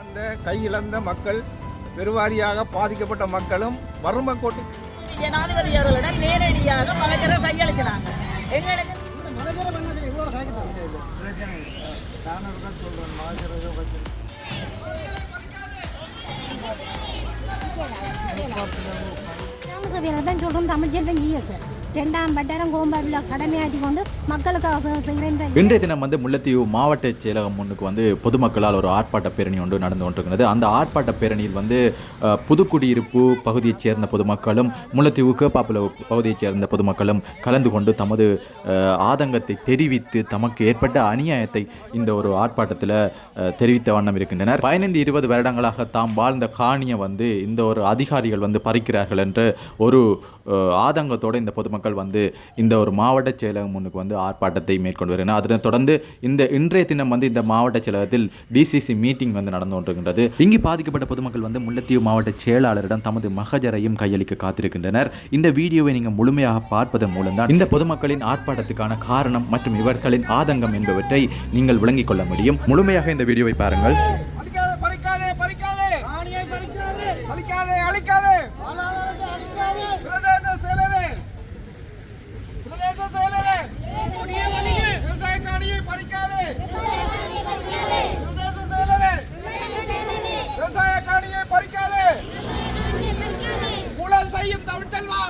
அந்த கையிழந்த மக்கள் பெருவாரியாக பாதிக்கப்பட்ட மக்களும் வறுமை கோட்டு ஜனாதிபதி அவர்களிடம் நேரடியாக மலைஞரை கையளிக்கிறாங்க எங்களுக்கு தான் சொல்கிறோம் தமிழ் செல்வன் ஜிஎஸ் இரண்டாம் பட்டாரம் கோம்பாடில் கடமையாற்றி கொண்டு மக்களுக்காக செய்கிற இன்றைய தினம் வந்து முல்லைத்தீவு மாவட்ட செயலகம் முன்னுக்கு வந்து பொதுமக்களால் ஒரு ஆர்ப்பாட்ட பேரணி ஒன்று நடந்து கொண்டிருக்கிறது. அந்த ஆர்ப்பாட்ட பேரணியில் வந்து புதுக்குடியிருப்பு பகுதியைச் சேர்ந்த பொதுமக்களும் முல்லைத்தீவு கேப்பாப்புல பகுதியைச் சேர்ந்த பொதுமக்களும் கலந்து கொண்டு தமது ஆதங்கத்தை தெரிவித்து தமக்கு ஏற்பட்ட அநியாயத்தை இந்த ஒரு ஆர்ப்பாட்டத்தில் தெரிவித்த வண்ணம் இருக்கின்றனர். பதினைந்து இருபது வருடங்களாக தாம் வாழ்ந்த காணியை வந்து இந்த ஒரு அதிகாரிகள் வந்து பறிக்கிறார்கள் என்று ஒரு ஆதங்கத்தோடு இந்த பொதுமக்கள் வந்து இந்த ஒரு மாவட்ட செயலகம் முன்னுக்கு வந்து ஆர்ப்பாட்டத்தை மேற்கொண்டு வருகின்றனர். அதனைத் தொடர்ந்து இந்த இன்றைய தினம் வந்து இந்த மாவட்ட செயலகத்தில் டிசிசி மீட்டிங் வந்து நடந்து கொண்டிருக்கின்றது. இங்கு பாதிக்கப்பட்ட பொதுமக்கள் வந்து முல்லைத்தீவு மாவட்ட செயலாளரிடம் தமது மகஜரையும் கையளிக்க காத்திருக்கின்றனர். இந்த வீடியோவை நீங்கள் முழுமையாக பார்ப்பதன் மூலம்தான் இந்த பொதுமக்களின் ஆர்ப்பாட்டத்துக்கான காரணம் மற்றும் இவர்களின் ஆதங்கம் என்பவற்றை நீங்கள் விளங்கிக் கொள்ள முடியும். முழுமையாக இந்த வீடியோவை பாருங்கள் அழிக்காதே பறிக்காதே பறிக்காதே ஆணியை பறிக்காதே அழிக்காதே அழிக்காதே பிரதேச செயலரே பிரதேச செயலரே விவசாய காணியை பறிக்காதே பிரதேச செயலரே விவசாய காணியை பறிக்காதே ஊழல் செய்யும் தமிழ் செல்வா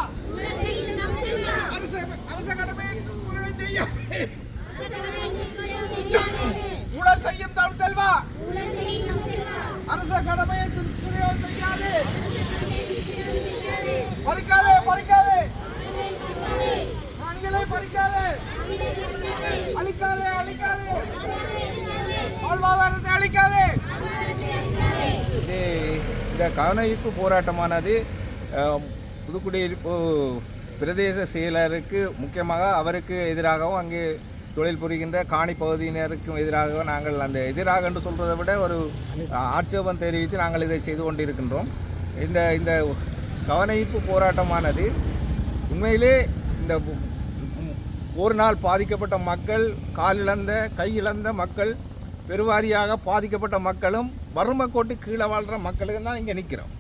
அரசு அரச கடமை குறை செய்யாதே ஊழல் செய்யும் தமிழ் செல்வா அரச கடமையை துஷ்பிரயோகம் செய்யாதே பறிக்காதே பறிக்காதே காணிகளை பறிக்காதே அழிக்காதே அழிக்காதே வாழ்வாதாரத்தை அழிக்காதே இது இந்த கவனஈர்ப்பு போராட்டமானது புதுக்குடியிருப்பு பிரதேச செயலருக்கு முக்கியமாக அவருக்கு எதிராகவும் அங்கே தொழில் புரிகின்ற காணி பகுதியினருக்கும் எதிராகவும் நாங்கள் அந்த எதிராக என்று சொல்கிறதை விட ஒரு ஆட்சேபம் தெரிவித்து நாங்கள் இதை செய்து கொண்டிருக்கின்றோம். இந்த இந்த கவனஈர்ப்பு போராட்டமானது உண்மையிலே இந்த ஒரு நாள் பாதிக்கப்பட்ட மக்கள் காலிழந்த கையிழந்த மக்கள் பெருவாரியாக பாதிக்கப்பட்ட மக்களும் வறுமை கோட்டு கீழே வாழ்கிற மக்களுக்கு தான் இங்கே நிற்கிறோம்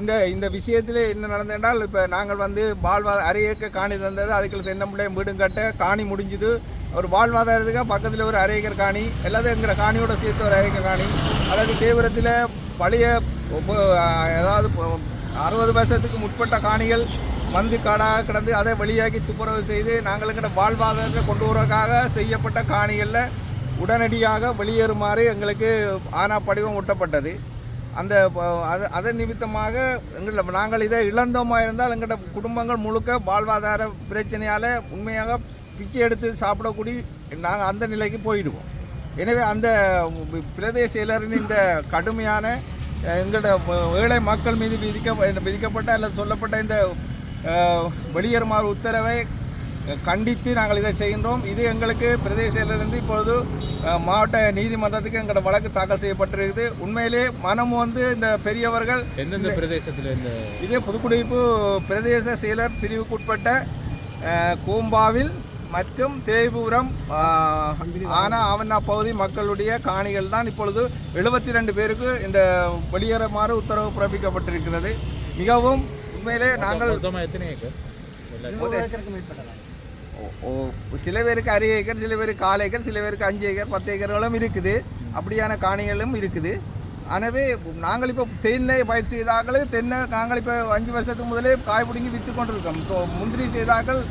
இந்த இந்த விஷயத்தில் என்ன நடந்தென்றால் இப்போ நாங்கள் வந்து வாழ்வாதார அரை ஏக்கர் காணி தந்தது அதுக்குள்ள தென்னம்பிள்ளையும் வீடும் கட்ட காணி முடிஞ்சுது. ஒரு வாழ்வாதாரத்துக்கு பக்கத்தில் ஒரு அரையக்கர் காணி எல்லாத்தையும் எங்கிற காணியோட சேர்த்து ஒரு அரையக்கர் காணி. அதாவது தீவிரத்தில் பழைய ஒப்ப- அதாவது அறுபது வருஷத்துக்கு முற்பட்ட காணிகள் மந்து காடாக கிடந்து அதை வெளியாக்கி துப்புரவு செய்து நாங்கள் எங்கள்கிட்ட வாழ்வாதாரத்தை கொண்டு வரக்காக செய்யப்பட்ட காணிகளில் உடனடியாக வெளியேறுமாறு எங்களுக்கு ஆனா படிவம் ஒட்டப்பட்டது. அந்த அது அதன் நிமித்தமாக எங்களை நாங்கள் இதை இழந்தோமாக இருந்தால் எங்களோட குடும்பங்கள் முழுக்க வாழ்வாதார பிரச்சனையால் உண்மையாக பிச்சை எடுத்து சாப்பிடக்கூடிய நாங்கள் அந்த நிலைக்கு போயிடுவோம். எனவே அந்த பிரதேச செயலரின் இந்த கடுமையான எங்களோட ஏழை மக்கள் மீது விதிக்க இந்த விதிக்கப்பட்ட அல்லது சொல்லப்பட்ட இந்த வெளியேறுமாறு உத்தரவை கண்டித்து நாங்கள் இதை செய்கின்றோம். இது எங்களுக்கு பிரதேச செயலரிலிருந்து இப்பொழுது மாவட்ட நீதிமன்றத்துக்கு எங்களோட வழக்கு தாக்கல் செய்யப்பட்டிருக்குது உண்மையிலே மனம் வந்து இந்த பெரியவர்கள் எந்தெந்த பிரதேசத்தில் இந்த இதே புதுக்குடியிருப்பு பிரதேச செயலர் பிரிவுக்குட்பட்ட கூம்பாவில் மற்றும் தேய்புரம் ஆனா ஆவண்ணா பகுதி மக்களுடைய காணிகள் தான் இப்பொழுது எழுபத்தி ரெண்டு பேருக்கு இந்த வெளியேறுமாறு உத்தரவு பிறப்பிக்கப்பட்டிருக்கிறது. மிகவும் உண்மையிலே நாங்கள் எத்தனை சில பேருக்கு அரை ஏக்கர் சில பேருக்கு கால் ஏக்கர் சில பேருக்கு அஞ்சு ஏக்கர் பத்து ஏக்கர்களும் இருக்குது. அப்படியான காணிகளும் இருக்குது. எனவே நாங்கள் இப்போ தென்னை பயிர் செய்தாக்கள் தென்னை நாங்கள் இப்போ அஞ்சு வருஷத்துக்கு முதலே காய் பிடுங்கி விற்று கொண்டிருக்கோம். இப்போ முந்திரி செய்தாக்கள்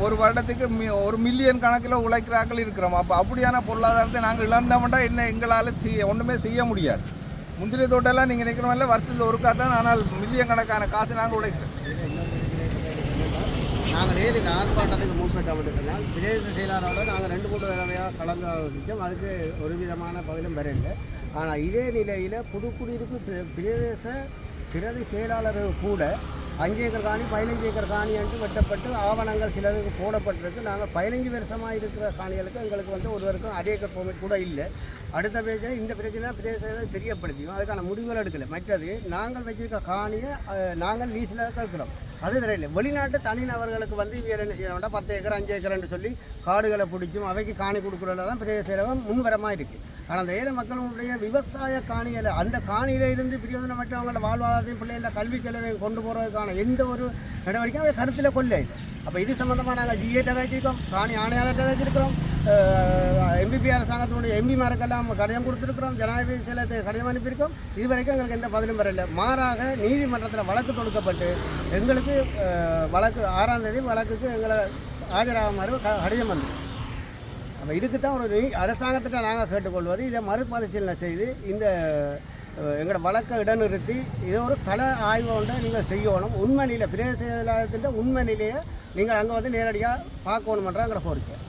ஒரு வருடத்துக்கு மி- ஒரு மில்லியன் கணக்கில் உழைக்கிறார்கள் இருக்கிறோம். அப்போ அப்படியான பொருளாதாரத்தை நாங்கள் இழந்தோம்னா என்ன எங்களால் செய்ய ஒன்றுமே செய்ய முடியாது. முந்திரி தோட்டம்லாம் நீங்கள் நிற்கிறோம்ல வருஷத்தில் ஒருக்கா தான் ஆனால் மில்லியன் கணக்கான காசு நாங்கள் உழைக்கிறோம். நாங்கள் ஏன் இந்த ஆர்ப்பாட்டத்துக்கு முற்பட்டோம் சொன்னால் பிரதேச செயலாளரோட நாங்கள் ரெண்டு மூணு தடவையாக கலந்து ஆலோசித்தோம். அதுக்கு ஒரு விதமான பதிலும் வரண்டு ஆனால் இதே நிலையில் புதுக்குடியிருப்பு பிரதேச பிரதி செயலாளர் கூட அஞ்சு ஏக்கர் காணி பதினஞ்சு ஏக்கர் காணி என்று வெட்டப்பட்டு ஆவணங்கள் சிலருக்கு போடப்பட்டிருக்கு. நாங்கள் பதினஞ்சு வருஷமாக இருக்கிற காணிகளுக்கு எங்களுக்கு வந்து ஒருவருக்கும் அரை ஏக்கர் பெர்மிட் கூட இல்லை. அடுத்த பிரச்சனை இந்த பிரச்சனை பிரதேச தெரியப்படுத்தியும். அதுக்கான முடிவுகள் எடுக்கலை. மற்றது நாங்கள் வச்சிருக்க காணியை நாங்கள் லீஸில் கேட்குறோம். அது தெரியல வெளிநாட்டு தனிநபர்களுக்கு வந்து இவங்க என்ன செய்யணும்னா பத்து ஏக்கர் அஞ்சு ஏக்கர்னு சொல்லி காடுகளை பிடிச்சும் அவைக்கு காணி கொடுக்குறதுல தான் பெரிய சேலம் முன்வரமாக இருக்குது ஆனால் அந்த ஏழை மக்களுடைய விவசாய காணியில் அந்த காணியில இருந்து பிரயோஜனமற்ற அவங்களோட வாழ்வாதாரத்தையும் பிள்ளைகள கல்வி செலவையும் கொண்டு போகிறதுக்கான எந்த ஒரு நடவடிக்கையும் அவங்க கருத்தில் கொள்ள இல்லை அப்போ இது சம்மந்தமாக நாங்கள் ஜிஏட்டை வச்சிருக்கோம் காணி ஆணையாளர்கிட்ட வச்சிருக்கிறோம். எம்பிபி அரசாங்கத்தினுடைய எம்பிமாருக்கெல்லாம் கடிதம் கொடுத்துருக்குறோம். ஜனாதிபதி செயலகத்துக்கு கடிதம் அனுப்பியிருக்கோம். இது வரைக்கும் எங்களுக்கு எந்த பதிலும் வரல. மாறாக நீதிமன்றத்தில் வழக்கு தொடுக்கப்பட்டு எங்களுக்கு வழக்கு ஆறாம் தேதி வழக்குக்கு எங்களை ஆஜராகுமாறு க- கடிதம் வந்து. அப்போ இதுக்கு தான் ஒரு அரசாங்கத்திட்ட நாங்கள் கேட்டுக்கொள்வது இதை மறுபரிசீலனை செய்து இந்த எங்களோட வழக்கை இடநிறுத்தி இதை ஒரு கல ஆய்வு ஒன்றை நீங்கள் செய்யணும். உண்மை நிலை பிரதேச உண்மை நிலையை நீங்கள் அங்கே வந்து நேரடியாக பார்க்கணுமன்ற எங்களை கோரிக்கை.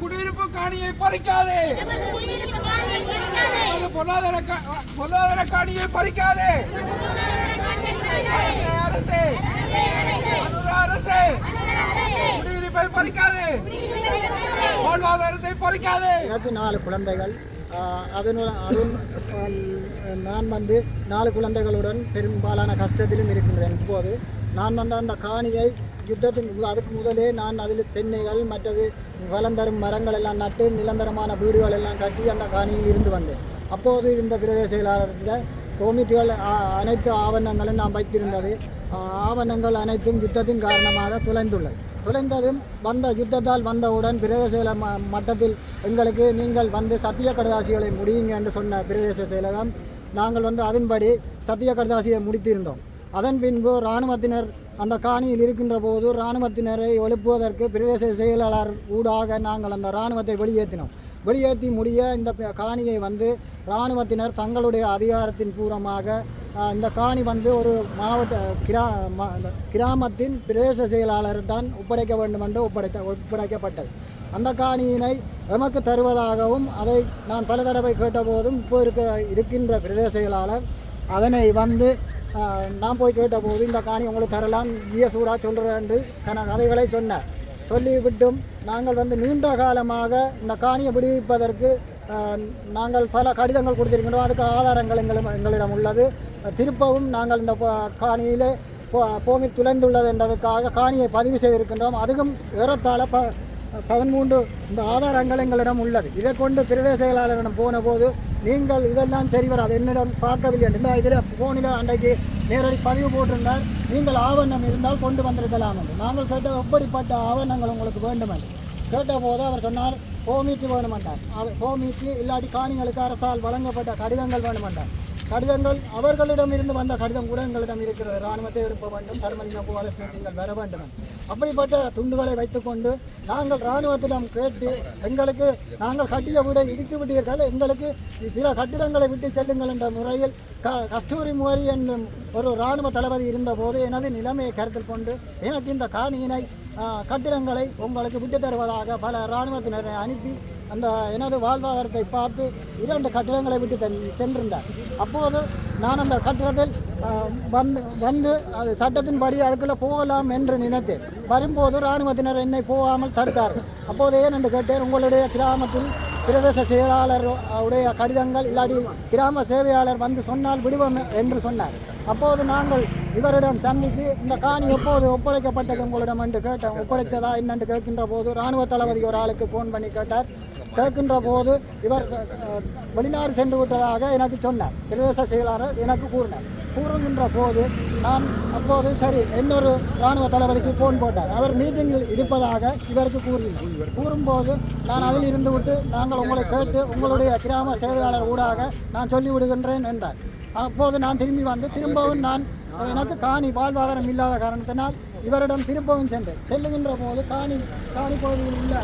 குடியிருப்பு காணியை பறிக்காதே. பொருளாதார கா- பொருளாதார காணியை பறிக்காதே. அரசே அரசே குடியிருப்பை பறிக்காதே. வாழ்வாதாரத்தை பறிக்காதே. எனக்கு நாலு குழந்தைகள். ஆஹ் அதனு அதுவும் நான் வந்து நாலு குழந்தைகளுடன் பெரும்பாலான கஷ்டத்திலும் இருக்கின்றேன். இப்போது நான் வந்து அந்த காணியை யுத்தத்தின் அதுக்கு முதலே நான் அதில் தென்னைகள் மற்றது வளம் தரும் மரங்கள் எல்லாம் நட்டு நிலந்தரமான வீடுகள் எல்லாம் கட்டி அந்த காணியில் இருந்து வந்தேன். அப்போது இருந்த பிரதேச செயலாளர்கிட்ட கோமிட்டிகள் அனைத்து ஆவணங்களும் நான் வைத்திருந்தது. ஆவணங்கள் அனைத்தும் யுத்தத்தின் காரணமாக தொலைந்துள்ளது தொலைந்ததும் வந்த யுத்தத்தால் வந்தவுடன் பிரதேச செயல மட்டத்தில் எங்களுக்கு நீங்கள் வந்து சத்திய கடதாசிகளை முடியுங்க என்று சொன்ன பிரதேச செயலகம் நாங்கள் வந்து அதன்படி சத்திய கடதாசியை முடித்திருந்தோம். அதன் பின்பு இராணுவத்தினர் அந்த காணியில் இருக்கின்ற போது இராணுவத்தினரை எழுப்புவதற்கு பிரதேச செயலாளர் ஊடாக நாங்கள் அந்த இராணுவத்தை வெளியேற்றினோம். வெளியேற்றி முடிய இந்த காணியை வந்து இராணுவத்தினர் தங்களுடைய அதிகாரத்தின் பூர்வமாக இந்த காணி வந்து ஒரு மாவட்ட கிரா இந்த கிராமத்தின் பிரதேச செயலாளர் தான் ஒப்படைக்க வேண்டும் என்று ஒப்படைத்த ஒப்படைக்கப்பட்டது. அந்த காணியினை எமக்கு தருவதாகவும் அதை நான் பல தடவை கேட்டபோதும் இப்போ இருக்க இருக்கின்ற பிரதேச செயலாளர் அதனை வந்து நான் போய் கேட்டபோது இந்த காணி உங்களுக்கு தரலாம் ஈய சூடாக சொல்கிறேன் என்று கதைகளை சொன்னார். சொல்லிவிட்டும் நாங்கள் வந்து நீண்ட காலமாக இந்த காணியை விடுவிப்பதற்கு நாங்கள் பல கடிதங்கள் கொடுத்திருக்கின்றோம். அதுக்கு ஆதாரங்கள் எங்களும் எங்களிடம் உள்ளது. திருப்பவும் நாங்கள் இந்த காணியில் காணியிலே போ- பூமி துளைந்துள்ளது என்றதுக்காக காணியை பதிவு செய்திருக்கின்றோம். அதுவும் ஏறத்தாழ ப பதிமூன்று இந்த ஆதாரங்கள் எங்களிடம் உள்ளது. இதை கொண்டு பிரதேச செயலாளரிடம் போன போது நீங்கள் இதெல்லாம் சரி வராது. என்னிடம் பார்க்கவில்லை இந்த இதில் ஃபோனில் அன்றைக்கு நேரடி பதிவு போட்டிருந்தால் நீங்கள் ஆவணம் இருந்தால் கொண்டு வந்திருக்கலாம் என்று. நாங்கள் கேட்ட எப்படிப்பட்ட ஆவணங்கள் உங்களுக்கு வேண்டும் என்று. கேட்டபோது அவர் சொன்னார் ஹோமிக்கு வேணுமென்றார். அது ஹோமிக்கு இல்லாட்டி காணிகளுக்கு அரசால் வழங்கப்பட்ட கடிதங்கள் வேணுமென்றார். கடிதங்கள் அவர்களிடம் இருந்து வந்த கடிதம் கூட எங்களிடம் இருக்கிறது. இராணுவத்தை எழுப்ப வேண்டும் தர்மலிங்க போவாலத்தில் நீங்கள் வர வேண்டும். அப்படிப்பட்ட துண்டுகளை வைத்துக்கொண்டு நாங்கள் இராணுவத்திடம் கேட்டு எங்களுக்கு நாங்கள் கட்டிய வீடை இடித்து விட்டீர்கள். எங்களுக்கு சில கட்டிடங்களை விட்டு செல்லுங்கள் என்ற முறையில் க கஸ்தூரி மோரி என்னும் ஒரு இராணுவ தளபதி இருந்தபோது எனது நிலைமையை கருத்தில் கொண்டு எனக்கு இந்த காணியினை கட்டிடங்களை உங்களுக்கு விட்டு தருவதாக பல இராணுவத்தினரை அனுப்பி அந்த எனது வாழ்வாதாரத்தை பார்த்து இரண்டு கட்டிடங்களை விட்டு தன் சென்றிருந்தார். அப்போது நான் அந்த கட்டிடத்தில் வந்து வந்து அது சட்டத்தின்படி அதுக்குள்ளே போகலாம் என்று நினைத்தேன். வரும்போது இராணுவத்தினர் என்னை போகாமல் தடுத்தார். அப்போது ஏன் என்று கேட்டேன் உங்களுடைய கிராமத்தில் பிரதேச செயலாளர் உடைய கடிதங்கள் இல்லாட்டி கிராம சேவையாளர் வந்து சொன்னால் விடுவோம் என்று சொன்னார். அப்போது நாங்கள் இவரிடம் சந்தித்து இந்த காணி எப்போது ஒப்படைக்கப்பட்டது உங்களிடம் என்று கேட்டோம். ஒப்படைத்ததா என்னென்று கேட்கின்ற போது இராணுவ தளபதி ஒரு ஆளுக்கு ஃபோன் பண்ணி கேட்டார். கேட்கின்ற போது இவர் வெளிநாடு சென்று விட்டதாக எனக்கு சொன்னார். பிரதேச செயலாளர் எனக்கு கூறினார். கூறுகின்ற போது நான் அப்போது சரி இன்னொரு இராணுவ தளபதிக்கு ஃபோன் போட்டார். அவர் மீட்டிங்கில் இருப்பதாக இவருக்கு கூறினார். கூறும்போது நான் அதில் இருந்து விட்டு நாங்கள் உங்களை கேட்டு உங்களுடைய கிராம சேவையாளர் ஊடாக நான் சொல்லிவிடுகின்றேன் என்றார். அப்போது நான் திரும்பி வந்து திரும்பவும் நான் எனக்கு காணி வாழ்வாதாரம் இல்லாத காரணத்தினால் இவரிடம் திரும்பவும் சென்றேன். செல்லுகின்ற போது காணி காணி பகுதியில் உள்ள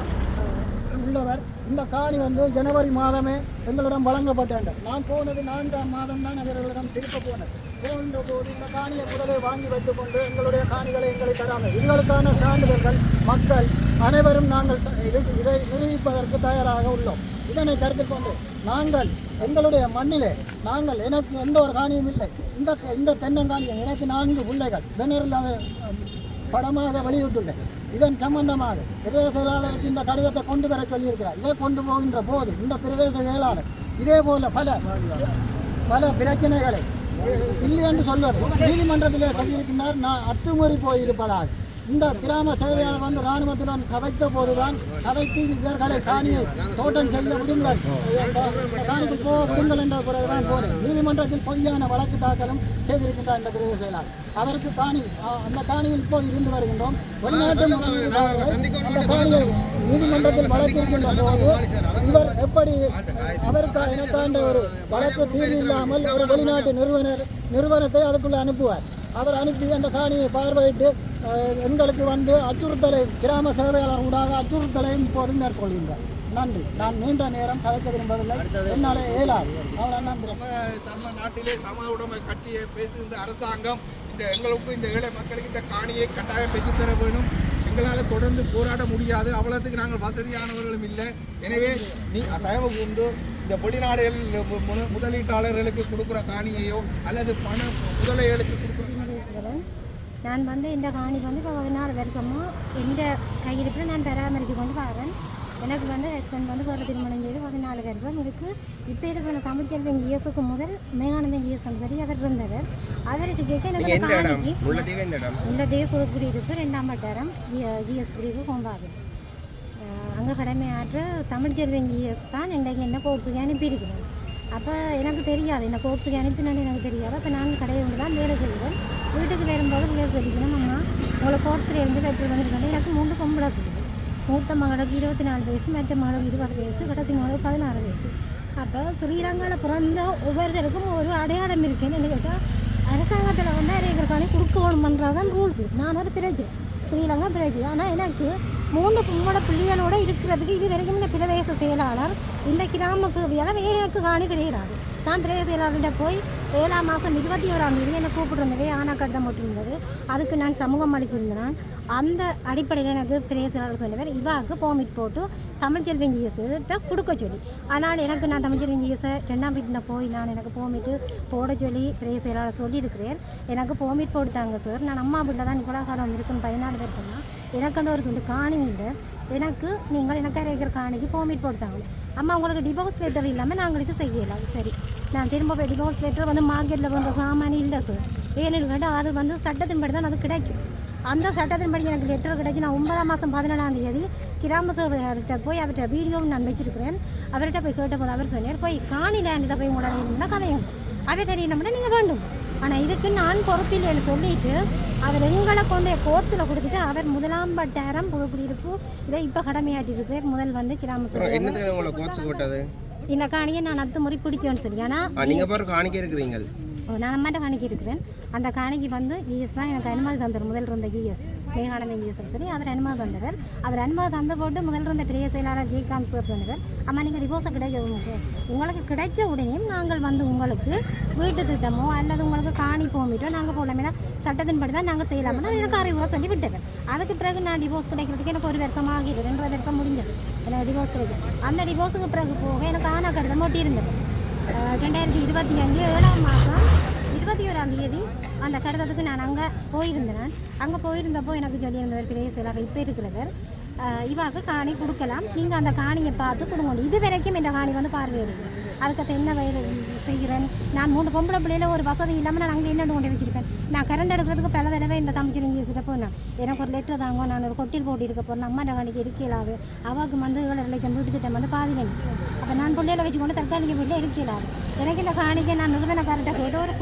உள்ளவர் இந்த காணி வந்து ஜனவரி மாதமே எங்களிடம் வழங்கப்பட்டேன் நான் போனது நான்காம் மாதம் தான் அவர்களிடம் திருப்ப போனது. போகின்ற போது இந்த காணியை முதலே வாங்கி வைத்துக்கொண்டு எங்களுடைய காணிகளை எங்களை தராமல் இதுகளுக்கான சான்றிதழ்கள் மக்கள் அனைவரும் நாங்கள் இது இதை நிரூபிப்பதற்கு தயாராக உள்ளோம். இதனை கருத்தில் கொண்டு நாங்கள் எங்களுடைய மண்ணிலே நாங்கள் எனக்கு எந்த ஒரு காணியும் இல்லை. இந்த இந்த தென்னங்காணியை எனக்கு நான்கு பிள்ளைகள். வெனரில் அதை படமாக வெளியிட்டுள்ளேன் இதன் சம்பந்தமாக பிரதேச செயலாளருக்கு இந்த கடிதத்தை கொண்டு வர சொல்லியிருக்கிறார். இதை கொண்டு போகின்ற போது இந்த பிரதேச செயலாளர் இதே போல பல பல பிரச்சனைகளை இல்லை என்று சொல்வது நீதிமன்றத்திலே சொல்லியிருக்கின்றார். நான் அத்துமீறி போயிருப்பதாக. இந்த கிராம சேவையாளர் வந்து ராணுவத்துடன் கதைத்த போதுதான் கதைத்து இவர்களை காணியை தோட்டம் செய்ய விடுங்கள். காணிக்கு போக விடுங்கள் என்ற பிறகுதான் போனேன் நீதிமன்றத்தில் பொய்யான வழக்கு தாக்கலும் செய்திருக்கின்றார் இந்த பிரதேச செயலாளர். அவருக்கு காணி அந்த காணியில் இப்போது இருந்து வருகின்றோம். வெளிநாட்டு முதலீடுதாரர்கள் அந்த காணியை நீதிமன்றத்தில் வழக்கிருக்கின்ற போது இவர் எப்படி அவருக்கு எனக்காண்ட ஒரு வழக்கு தீர்வு இல்லாமல் ஒரு வெளிநாட்டு நிறுவனர் நிறுவனத்தை அதுக்குள்ளே அனுப்புவார்? அவர் அனுப்பி அந்த காணியை பார்வையிட்டு எங்களுக்கு வந்து அச்சுறுத்தலை கிராம சேவையாளர் ஊடாக அச்சுறுத்தலையும் இப்போது மேற்கொள்கின்றார். நன்றி. நான் நீண்ட நேரம் கதைக்க விரும்பவில்லை. என்னால் இயலாது. அவ்வளோ நன்றி. சம தர்ம நாட்டிலே சம உடைமை கட்சியை பேசுகின்ற அரசாங்கம் இந்த எங்களுக்கு இந்த ஏழை மக்களுக்கு இந்த காணியை கட்டாயம் பெற்றுத் தர வேணும். எங்களால் தொடர்ந்து போராட முடியாது. அவ்வளோத்துக்கு நாங்கள் வசதியானவர்களும் இல்லை. எனவே நீ தயவு கொண்டு இந்த வெளிநாடுகள் மு- மு- முதலீட்டாளர்களுக்கு கொடுக்குற காணியையோ அல்லது பண முதலைகளுக்கு கொடுக்குற பேசுகிறேன் நான் வந்து இந்த காணி வந்து இப்போ பதினாறு வருஷமாக எந்த கையிருப்பில் நான் பராமரித்து கொண்டு வரேன். எனக்கு வந்து ஹஸ்பண்ட் வந்து ஒரு திருமணம் செய்து பதினாலு வருஷம் இருக்கு. இப்போ இருக்கிற தமிழ்ச்செல்வன் இயேசுக்கு முதல் மேகானந்தன் இயேசன் சரி அவர் இருந்தவர் அவருக்கு கேட்க எனக்கு காணிக்கு உள்ளதே குடியிருப்பு ரெண்டாம் வட்டாரம். ஜிஎஸ் பிரிவு கோம்பாது அங்கே கடமையாற்ற தமிழ்ச்செல்வன் ஜிஎஸ் தான் இன்றைக்கு என்ன கோர்ஸுக்கு அனுப்பியிருக்கிறேன் அப்போ எனக்கு தெரியாது. இந்த கோர்ஸுக்கு அனுப்பினு எனக்கு தெரியாது. அப்போ நான் கடையை கொண்டு தான் வேலை செய்வேன். வீட்டுக்கு வரும்போது வேலை சொல்லிக்கணும் அம்மா. உங்களை கோர்ஸில் இருந்து பெற்று வந்துருக்காங்க எனக்கு மூன்று பொம்பளை பிள்ளை. மூத்த மகளுக்கு இருபத்தி நாலு வயசு மற்ற மகளுக்கு இருபது வயசு கடைசி மகளுக்கு பதினாறு வயசு. அப்போ ஸ்ரீலங்காவில் பிறந்த ஒவ்வொருத்தருக்கும் ஒரு அடையாளம் இருக்குன்னு கேட்டால் அரசாங்கத்தில் வந்து அரைக்கிறக்கானே கொடுக்கணுமன்றதான் ரூல்ஸு நான் ஒரு பிரஜை. ஸ்ரீலங்கா பிரஜை. ஆனால் எனக்கு மூணு பொம்பளை பிள்ளைகளோட இருக்கிறதுக்கு இது வரைக்கும் இந்த பிரதேச செயலாளர் இந்த கிராம சேவையாளர் எனக்கு காணி தெரியாது நான் பிரதேச செயலாளர்கிட்ட போய் ஏழாம் மாதம் இருபத்தி ஓராம் தேதி என்னை கூப்பிட்டுருந்தது ஆனால் கட்ட போட்டிருந்தது. அதுக்கு நான் சமூகம் அடிச்சிருந்தேன் அந்த அடிப்படையில் எனக்கு பிரதேச செயலாளர் சொன்னவர் இவாவுக்கு போமிட் போட்டு தமிழ்ச்செல்வன் ஜிஎஸ்கிட்ட கொடுக்க சொல்லி. ஆனால் எனக்கு நான் தமிழ்ச்செல்வன் ஜிஎஸை ரெண்டாம் வீட்டில் போய் நான் எனக்கு போமிட்டு போட சொல்லி பிரதேச செயலாளர் சொல்லியிருக்கிறேன். எனக்கு போமிட் போட்டுட்டாங்க சார். நான் அம்மா வீட்டில் தான் நிக்கோலா காலம் இருக்குன்னு பதினாலு பேர் சொன்னால் எனக்குன்னு ஒரு துண்டு காணி இல்லை. எனக்கு நீங்கள் எனக்கு அரைக்கிற காணிக்கு போமிட் போட்டாங்க அம்மா உங்களுக்கு டிவோர்ஸ் லெட்டர் இல்லாமல் நாங்கள் இது செய்யலாம் சரி. நான் திரும்ப போய் டிவோர்ஸ் லெட்டர் வந்து மார்க்கெட்டில் வந்து சாமான் இல்லை சார் ஏன்னு கேட்டால் அது வந்து சட்டத்தின்படி தான் அது கிடைக்கும். அந்த சட்டத்தின்படி எனக்கு லெட்டர் கிடைச்சி நான் ஒன்பதாம் மாதம் பதினேழாம் தேதி கிராம சேவையாளர்கிட்ட போய் அவர்கிட்ட வீடியோவும் நான் வச்சிருக்கிறேன். அவர்கிட்ட போய் கேட்டபோது அவர் சொன்னார் போய் காணி லேண்டில் போய் உங்களோட என்ன கதையும் அவை தெரியணும்னா நீங்கள் வேண்டும்? ஆனால் இதுக்கு நான் பொறுப்பில்லைன்னு சொல்லிட்டு அவர் எங்களை கொண்டு கோர்ட்ஸில் கொடுத்துட்டு அவர் முதலாம் வட்டாரம் புதுக்குடியிருப்பு இதை இப்போ கடமையாட்டிருப்பார் முதல் வந்து கிராம போட்டது? இந்த காணியை நான் அத்து முறை பிடிச்சேன்னு சொல்லி. ஆனால் ஆ, நீங்க பாரு காணிக்க இருக்கிறீங்க. நான் அம்மாட்ட காணிக்கை இருக்கிறேன். அந்த காணிக்கு வந்து ஜிஎஸ் தான் எனக்கு அனுமதி தந்தார். முதல் இருந்த ஜிஎஸ் மேகானந்த ஜிஎஸ் சொல்லி அவர் அனுமதி தந்தவர். அவர் அனுமதி தந்த போட்டு முதல் இருந்த பெரிய செயலாளர் ஜெயகாந்த் சார் சொன்னவர் அம்மா நீங்கள் டிவோர்ஸை கிடைக்க உங்களுக்கு. கிடைச்ச உடனே நாங்கள் வந்து உங்களுக்கு வீட்டு திட்டமோ அல்லது உங்களுக்கு காணி போமிட்டோ நாங்கள் போடலாமே. சட்டத்தின்படி தான் நாங்கள் செய்யலாம்னா எனக்கு அறிவுரை சொல்லி விட்டவர். அதுக்கு பிறகு நான் டிவோர்ஸ் கிடைக்கிறதுக்கு எனக்கு ஒரு வருஷம் ஆகிது ரெண்டு வருஷம் முடிஞ்சது. எனக்கு டிவோர்ஸ் கிடைக்கும் அந்த டிவோர்ஸுக்கு பிறகு போக எனக்கு ஆனா கடிதம் ஒட்டி இருந்தது ரெண்டாயிரத்தி இருபத்தி அஞ்சு ஏழாம் மாதம் இருபத்தி ஓராம் தேதி அந்த கடிதத்துக்கு நான் அங்கே போயிருந்தேன். அங்கே போயிருந்தப்போ எனக்கு சொல்லியிருந்தவர் பெரிய செயலாளர் இப்போ இருக்கிறவர் இவாக்கு காணி கொடுக்கலாம். நீங்கள் அந்த காணியை பார்த்து கொடுங்க. இது வரைக்கும் இந்த காணி வந்து பார்வையிடுது அதுக்கு என்ன வயது செய்கிறேன்? நான் மூணு பொம்பளை பிள்ளையில ஒரு வசதி இல்லாமல் நான் அங்கே என்ன கொண்டு வச்சிருப்பேன்? நான் கரண்ட் எடுக்கிறதுக்கு பல தடவை இந்த தமிழ்ச்சி நீங்கள் போனேன் எனக்கு ஒரு லெட்டர் தாங்க நான் ஒரு கொட்டில் போட்டு இருக்க போகிறேன் அம்மா காணிக்கு இருக்கலாது அவாவுக்கு வந்து இவ்வளோ லட்சம் வீட்டு திட்டம் வந்து பாதிக்கணும் அப்போ நான் பிள்ளையில வச்சுக்கொண்டு தற்காலிக வீட்டில் இருக்கலாது எனக்கு இந்த காணிக்கை நான் நிறுவனக்காரர்கிட்ட கேட்டு ஒரு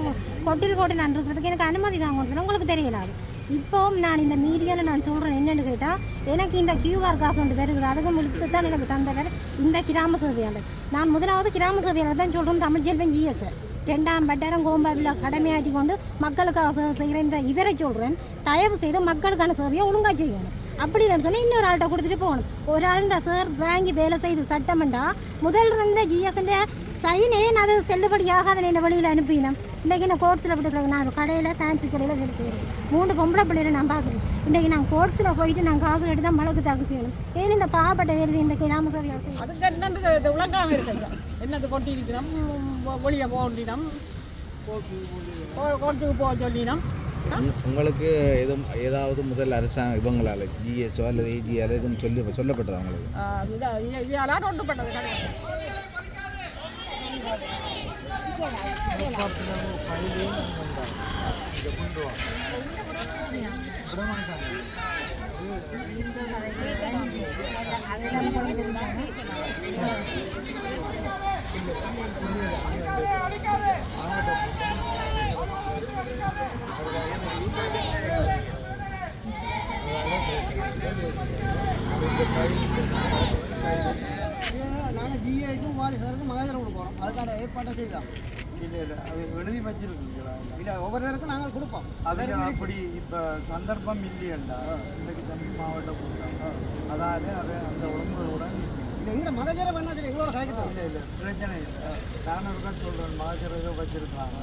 கொட்டில் போட்டு நான் இருக்கிறதுக்கு எனக்கு அனுமதி தான் சொன்னா உங்களுக்கு தெரியலாது இப்போவும் நான் இந்த மீடியாவில் நான் சொல்கிறேன் என்னென்னு கேட்டால் எனக்கு இந்த கியூஆர் காசு ஒன்று வருகிறது அதுக்கும் இழுத்து தான் எனக்கு தந்தவர் இந்த கிராம சேவையாளர். நான் முதலாவது கிராம சேவையாளர் தான் சொல்கிறோம் தமிழ் செல்வன் ஜிஎஸ் ரெண்டாம் பட்டாரம் கோம்பாவில் கடமையாற்றி கொண்டு மக்களுக்காக செய்கிற இந்த இவரை சொல்கிறேன் தயவு செய்து மக்களுக்கான சேவையை ஒழுங்காக செய்யணும். அப்படி இல்லைன்னு சொல்லி இன்னொரு ஆள்கிட்ட கொடுத்துட்டு போகணும். ஒரு ஆளுன்ற சார் வாங்கி வேலை செய்து சட்டம்ண்டா முதல் இருந்த ஜிஎஸ்ன்ற சைன் ஏன் அது செல்லுபடியாகாத என்ன வழியில் அனுப்பினோம் இன்றைக்கி நான் கோர்ட்ஸில் விட்டு நான் ஒரு கடையில் ஃபேன்சி கடையில் வேலை செய்கிறேன் மூணு பொம்பளை பிள்ளைகளை நான் பார்க்குறேன். இன்றைக்கி நான் கோர்ட்ஸில் போயிட்டு நான் காசு எடுத்து தான் மழக்கு தாக்கல் செய்யணும். ஏன் இந்த பாவப்பட்ட வேலை செய்ய இந்த கிராம சேவையால் செய்யணும் அதுக்கு என்னது இது? உலகாம இருக்கிறோம் என்னது கொட்டிருக்கிறோம் வெளியே போண்டினோம் கோர்ட்டுக்கு போக சொல்லினோம். உங்களுக்கு எதுவும் ஏதாவது முதல் அரசாங்கம் இவங்களால் ஜிஎஸ்ஓ அல்லது ஏஜியால் எதுவும் சொல்லி சொல்லப்பட்டதா உங்களுக்கு? இதாலாம் ஒன்று பண்ணது கிடையாது நாங்கள் ஜிஏக்கும் வாலிசாருக்கும் மகேந்திரம் கொடுக்குறோம் அதுக்கான ஏற்பாட்டை செய்யலாம் இல்லை இல்லை அது எழுதி வச்சிருக்கீங்களா? இல்லை ஒவ்வொருத்தருக்கும் நாங்கள் கொடுப்போம். அது அதே மாதிரி அப்படி இப்போ சந்தர்ப்பம் இல்லையண்டா இன்றைக்கு தம்பி மாவட்ட கூட்டம். அதாவது அது அந்த ஒழுங்குகளுடன் இல்லை மகஜரை பண்ணா சரி எங்களோட கலைக்கத்தான் இல்லை இல்லை பிரச்சனை இல்லை. நான் சொல்கிறேன் மாஜரக வச்சிருக்காங்க.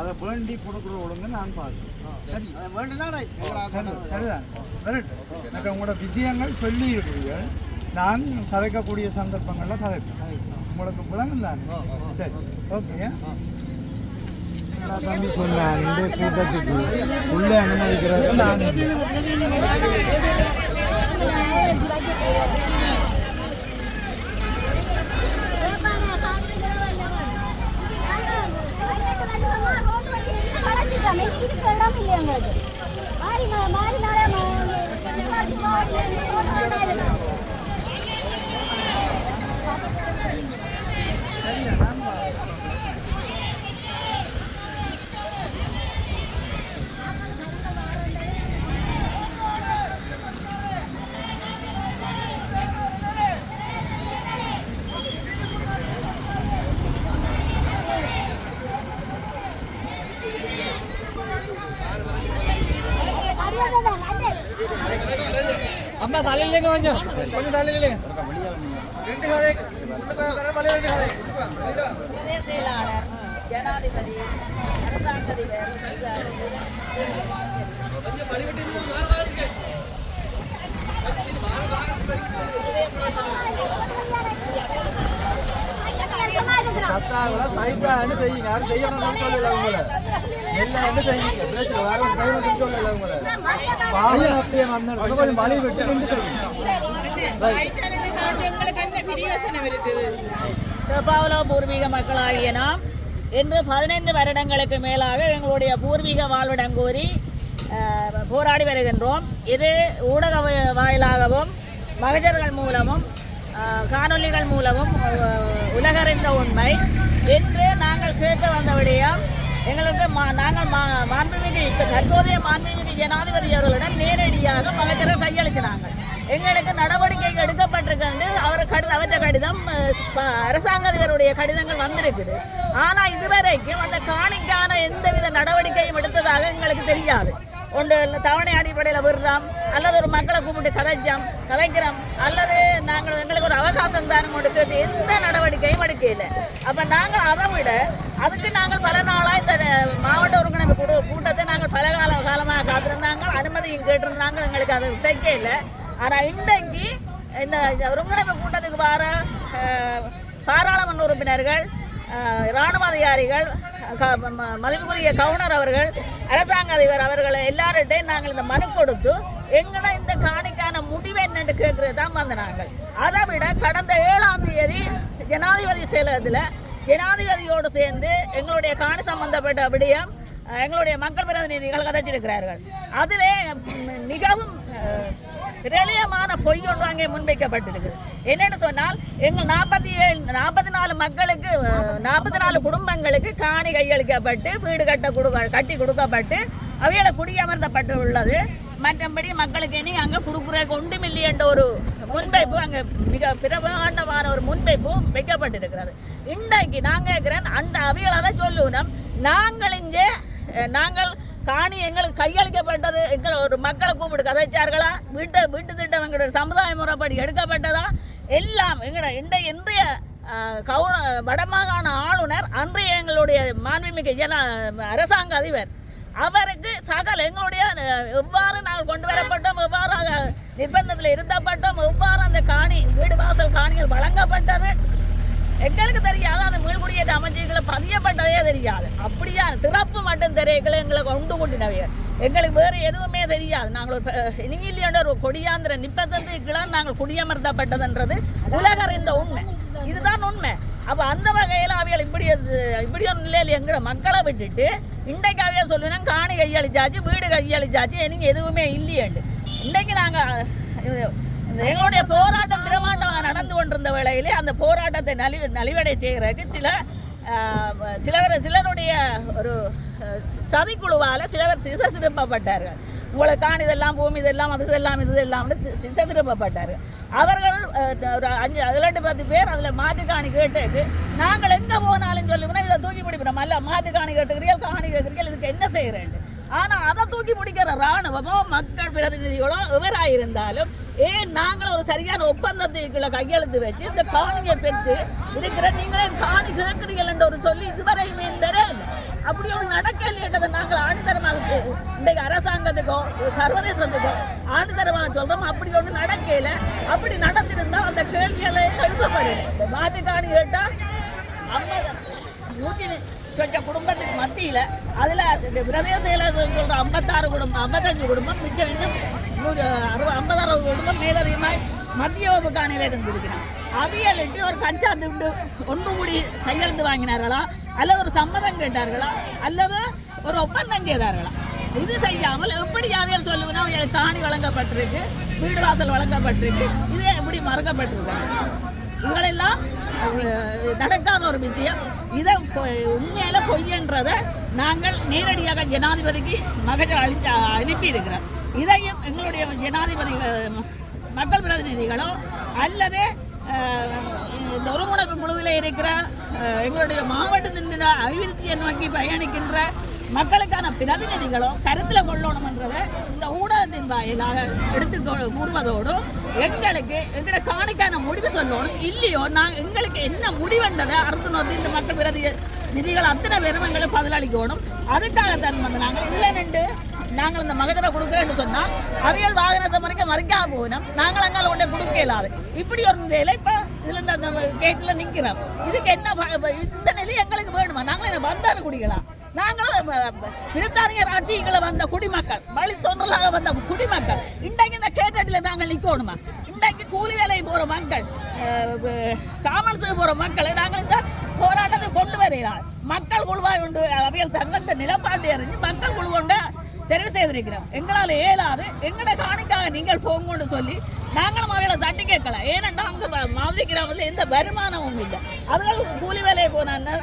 அதை வேண்டி கொடுக்குற ஒழுங்கு நான் பார்க்குறேன் சரிதான். உங்களோட விஷயங்கள் சொல்லி இருக்கிறீர்கள் நான் கதைக்கக்கூடிய சந்தர்ப்பங்களில் கதைப்பேன் உங்களுக்கு விளங்கும் தானே சரி ஓகே தம்பி சொன்னான் இந்த கூட்டத்துக்கு உள்ளே அனுமதிக்கிறது நான் அம்மா தலையில் இல்லைங்க கொஞ்சம் கொஞ்சம் தலையில் இல்லைங்க ரெண்டு கதை ரெண்டு செயலாளர் ஜனாதிபதி அரசாங்க அதிபர் சத்தாங்களா சைக்கான்னு செய்யுங்க யாரும் உங்களை எல்லாம் என்ன செய்யுங்க பிரச்சனை வேற ஒரு உங்களை பாவம் அப்படியே கொஞ்சம் வழி விட்டு நின்று எங்களுக்கு என்ன பிரியோசனம் இருக்குது? பாவலோ பூர்வீக மக்களாகிய நாம் இன்று பதினைந்து வருடங்களுக்கு மேலாக எங்களுடைய பூர்வீக வாழ்விடம் கோரி போராடி வருகின்றோம். இது ஊடக வாயிலாகவும் மகஜர்கள் மூலமும் காணொலிகள் காணொளிகள் மூலமும் உலகறிந்த உண்மை. என்று நாங்கள் கேட்டு வந்த விடயம் எங்களுக்கு மா- நாங்கள் மா மாண்புமிகு தற்போதைய மாண்புமிகு ஜனாதிபதி அவர்களிடம் நேரடியாக மகஜர்கள் கையளிச்சினாங்க. எங்களுக்கு நடவடிக்கை எடுக்கப்பட்டிருக்கிறது. அவர் கடிதம் அவற்ற கடிதம் அரசாங்கத்தினருடைய கடிதங்கள் வந்திருக்குது. ஆனால் இதுவரைக்கும் அந்த காணிக்கான எந்தவித நடவடிக்கையும் எடுத்ததாக எங்களுக்கு தெரியாது. ஒன்று தவணை அடிப்படையில் விடுறோம் அல்லது ஒரு மக்களை கூப்பிட்டு கதைச்சோம் கதைக்கிறோம் அல்லது நாங்கள் எங்களுக்கு ஒரு அவகாசம் தானம் கொடுத்துட்டு எந்த நடவடிக்கையும் எடுக்கல. அப்போ நாங்கள் அதை விட அதுக்கு நாங்கள் பல நாளாக இந்த மாவட்ட ஒருங்கிணைப்பு கூட்டத்தை நாங்கள் பல கால காலமாக காத்திருந்தாங்க. அனுமதியும் கேட்டிருந்தாங்க. எங்களுக்கு அது கிடைக்கல ஆனால் இன்றைக்கு இந்த ஒருங்கிணைப்பு கூட்டத்துக்கு வர பாராளுமன்ற உறுப்பினர்கள் இராணுவ அதிகாரிகள் க- ம- மதிப்புக்குரிய கவுனர் அவர்கள் அரசாங்க அதிபர் அவர்களை எல்லார்கிட்டையும் நாங்கள் இந்த மனு கொடுத்து எங்கட இந்த காணிக்கான முடிவு என்னென்று கேட்கறது தான் வந்த நாங்கள். அதை விட கடந்த ஏழாம் தேதி ஜனாதிபதி செயலகத்தில் ஜனாதிபதியோடு சேர்ந்து எங்களுடைய காணி சம்பந்தப்பட்ட விடயம் எங்களுடைய மக்கள் பிரதிநிதிகள் கதைச்சிருக்கிறார்கள். அதிலே மிகவும் பிரளயமான பொய் ஒன்று அங்கே முன்வைக்கப்பட்டிருக்குது. என்னன்னு சொன்னால் எங்கள் நாற்பத்தி ஏழு நாற்பத்தி நாலு மக்களுக்கு நாற்பத்தி நாலு குடும்பங்களுக்கு காணி கையளிக்கப்பட்டு வீடு கட்ட கொடுக்க கட்டி கொடுக்கப்பட்டு அவைகளை குடியமர்த்தப்பட்டு உள்ளது மற்றபடி மக்களுக்கு இனி அங்கே கொடுக்குற ஒன்று மில்லியன் ஒரு முன்வைப்பு அங்கே மிக பிரமாண்டமான ஒரு முன்வைப்பும் வைக்கப்பட்டிருக்கிறது. இன்றைக்கு நான் கேட்குறேன் அந்த அவைகளை அதை சொல்லுவோம் நாங்கள் இங்கே நாங்கள் காணி எங்களுக்கு கையளிக்கப்பட்டது. எங்களை ஒரு மக்களை கூப்பிட்டு கதைச்சார்களா? வீட்டு வீட்டு திட்டம் எங்களுடைய சமுதாய முறைப்படி எடுக்கப்பட்டதா? எல்லாம் எங்களை இந்த இன்றைய கவு கவுன வடமாகாண ஆளுநர் அன்றைய எங்களுடைய மாண்புமிகு ஜன அரசாங்க அதிபர். அவருக்கு சகல் எங்களுடைய எவ்வாறு நாங்கள் கொண்டு வரப்பட்டோம் எவ்வாறு நிர்பந்தத்தில் இருந்தப்பட்டோம் எவ்வாறு அந்த காணி வீடு வாசல் காணிகள் வழங்கப்பட்டது எங்களுக்கு தெரியாது. அந்த மீள்குடியேற்ற அமைச்சர்களை பதியப்பட்டதே தெரியாது. அப்படியா? திறப்பு மட்டும் தெரியல எங்களை கொண்டு கொண்டினவைய எங்களுக்கு வேறு எதுவுமே தெரியாது. நாங்கள் ஒரு இனிங்கிலியோட ஒரு கொடியாந்திர நிப்பத்தந்துக்கெல்லாம் நாங்கள் குடியமர்த்தப்பட்டதுன்றது உலகறிந்த உண்மை. இதுதான் உண்மை. அப்போ அந்த வகையில் அவைகள் இப்படி இப்படி ஒரு நிலையில் எங்கிற மக்களை விட்டுட்டு இன்றைக்கு அவைய சொல்லுனா காணி கையளிச்சாச்சு வீடு கையளிச்சாச்சு எனக்கு எதுவுமே இல்லையேண்டு. இன்றைக்கு நாங்கள் எங்களுடைய போராட்டம் பிரமாண்டமாக நடந்து கொண்டிருந்த வேளையிலே அந்த போராட்டத்தை நலிவு நலிவடை செய்கிறதுக்கு சில சிலர் சிலருடைய ஒரு சதிக்குழுவால் சிலர் திசை திருப்பப்பட்டார்கள். உங்களுக்கான இதெல்லாம் பூமி இதெல்லாம் அது இதெல்லாம் இது எல்லாம் திசை திருப்பப்பட்டார் அவர்கள் ஒரு அஞ்சு இரண்டு பத்து பேர் அதில் மாட்டு காணி கேட்டு நாங்கள் எங்கே போனாலும் சொல்லுங்கன்னா இதை தூக்கி பிடிப்போம். அல்ல மாட்டு காணி கேட்டுக்கிறீர்கள் காணி கேட்குறீர்கள் இதுக்கு என்ன செய்கிறேன் ஆனால் அதை தூக்கி முடிக்கிற ராணுவமோ மக்கள் பிரதிநிதிகளோ இவராயிருந்தாலும் ஏன் நாங்கள் ஒரு சரியான ஒப்பந்தத்துக்குள்ள கையெழுத்து வச்சு இந்த காணியை பெற்று இருக்கிற நீங்களே காணி கேட்கிறீர்கள் என்ற ஒரு சொல்லி இதுவரையுமே தரேன் அப்படி ஒரு நடக்கலைன்றதை நாங்கள் ஆணித்தரமாக இன்றைக்கு அரசாங்கத்துக்கோ சர்வதேசத்துக்கோ ஆணித்தரமாக சொல்கிறோம் அப்படி ஒன்று நடக்கல அப்படி நடந்திருந்தால் அந்த கேள்விகளை எழுப்பப்படும். இந்த மாட்டு காணி கேட்டால் ஐம்பது நூற்றி சொச்ச குடும்பத்துக்கு மத்தியில் அதில் இந்த பிரதேச செயலாளர் சொல்கிற ஐம்பத்தாறு குடும்பம் ஐம்பத்தஞ்சு குடும்பம் மிச்சம் இன்னும் நூறு அறுபது ஐம்பதாறு குடும்பம் மேலதிகமாக மத்திய வகுப்பு காணியில் இருந்திருக்கிறான் அவியலிட்டு ஒரு பஞ்சாயத்து விட்டு ஒன்று கூடி கையெழுந்து வாங்கினார்களா? அல்லது ஒரு சம்மதம் கேட்டார்களா? அல்லது ஒரு ஒப்பந்தம் செய்தார்களா இது செய்யாமல் எப்படி அவியல் சொல்லுங்கன்னா அவங்களுக்கு காணி வழங்கப்பட்டிருக்கு வீடு வாசல் வழங்கப்பட்டிருக்கு இது எப்படி மறக்கப்பட்டிருக்காங்க இவங்களெல்லாம் நடக்காத ஒரு விஷயம். இதை பொ- பொய்யன்றதை நாங்கள் நேரடியாக ஜனாதிபதிக்கு மகஜர் அளித்த அனுப்பியிருக்கிறோம். இதையும் எங்களுடைய ஜனாதிபதி மக்கள் பிரதிநிதிகளோ அல்லது இந்த ஒருமுறை குழுவில் இருக்கிற எங்களுடைய மாவட்டத்தின் அபிவிருத்தியை நோக்கி பயணிக்கின்ற மக்களுக்கான பிரதிநிதிகளும் கருத்தில் கொள்ளணும்ன்றதை இந்த ஊடகத்தின் வாயிலாக எடுத்து கொ- கூறுவதோடு எங்களுக்கு எங்களோட காணிக்கான முடிவு சொல்லணும். இல்லையோ நாங்கள் எங்களுக்கு என்ன முடிவுன்றதை அறுத்து நோக்கி இந்த மக்கள் பிரதி நிதிகள் அத்தனை பேரும் எங்களுக்கு பதிலளிக்கணும். அதுக்காகத்தான் வந்து நாங்கள் இதில் நின்று நாங்கள் இந்த மகஜரை கொடுக்குறேன்னு சொன்னால் அவியல் வாகனத்தை மறைக்க மறைக்காக போகணும். நாங்கள் அங்கால கொண்டே கொடுக்க இல்லாது இப்படி ஒரு நிலையில இப்போ இதில் இந்த அந்த கேட்டில் நிற்கிறோம் இதுக்கு என்ன இந்த நிலை எங்களுக்கு வேணுமா? நாங்களும் என்ன வந்தாலும் குடிக்கலாம் நாங்களும் ப- ப- பிரித்தானியர் ஆட்சிகளை வந்த குடிமக்கள். வழி தொன்றலாக வந்த குடிமக்கள். இன்றைக்கு இந்த கேட்டடியில் நாங்கள் நிற்கணுமா இன்றைக்கு கூலி வேலை போகிற மக்கள் காமர்ஸுக்கு போகிற மக்களை நாங்கள் இந்த போராட்டத்தை கொண்டு வருகிறார். மக்கள் குழுவாய் உண்டு அவைகள் தங்கத்த நிலப்பாட்டை அறிஞ்சு மக்கள் குழு கொண்டு தெரிவு செய்திருக்கிறோம். எங்களால் இயலாது. எங்கட காணிக்காக நீங்கள் போங்கன்னு சொல்லி நாங்களும் அவைகளை தட்டி கேட்கல ஏன்னா அங்கே மாதிரி கிராமத்தில் எந்த வருமானமும் இல்லை. அதுகள் கூலி வேலையை போனான்னு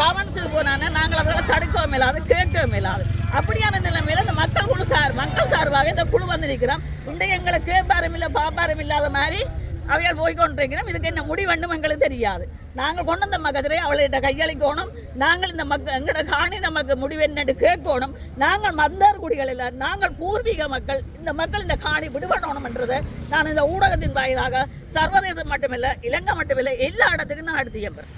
கவர்மெண்ட்ஸுக்கு போனானே நாங்கள் அதோட தடுக்கவும் இல்லாது கேட்கவும் இல்லாது அப்படியான நிலைமையில் இந்த மக்கள் குழு சார் மக்கள் சார்பாக இந்த குழு வந்து நிற்கிறோம். இன்றைக்கு எங்களை கேட்பாரும் இல்லை பாப்பாரும் இல்லாத மாதிரி அவையால் போய் கொண்டிருக்கிறோம். இதுக்கு என்ன முடிவெண்டும் எங்களுக்கு தெரியாது. நாங்கள் கொண்டு வந்த மகதிரை அவள்கிட்ட கையளிக்கணும். நாங்கள் இந்த மக்க எங்களோட காணி நமக்கு முடிவு கேட்கணும். நாங்கள் மந்தார் குடிகள் இல்லை நாங்கள் பூர்வீக மக்கள். இந்த மக்கள் இந்த காணி விடுபடணும்ன்றதை நான் இந்த ஊடகத்தின் வாயிலாக சர்வதேசம் மட்டுமில்லை இலங்கை மட்டுமில்லை எல்லா இடத்துக்கும் நான் எடுத்து எம்புறேன்.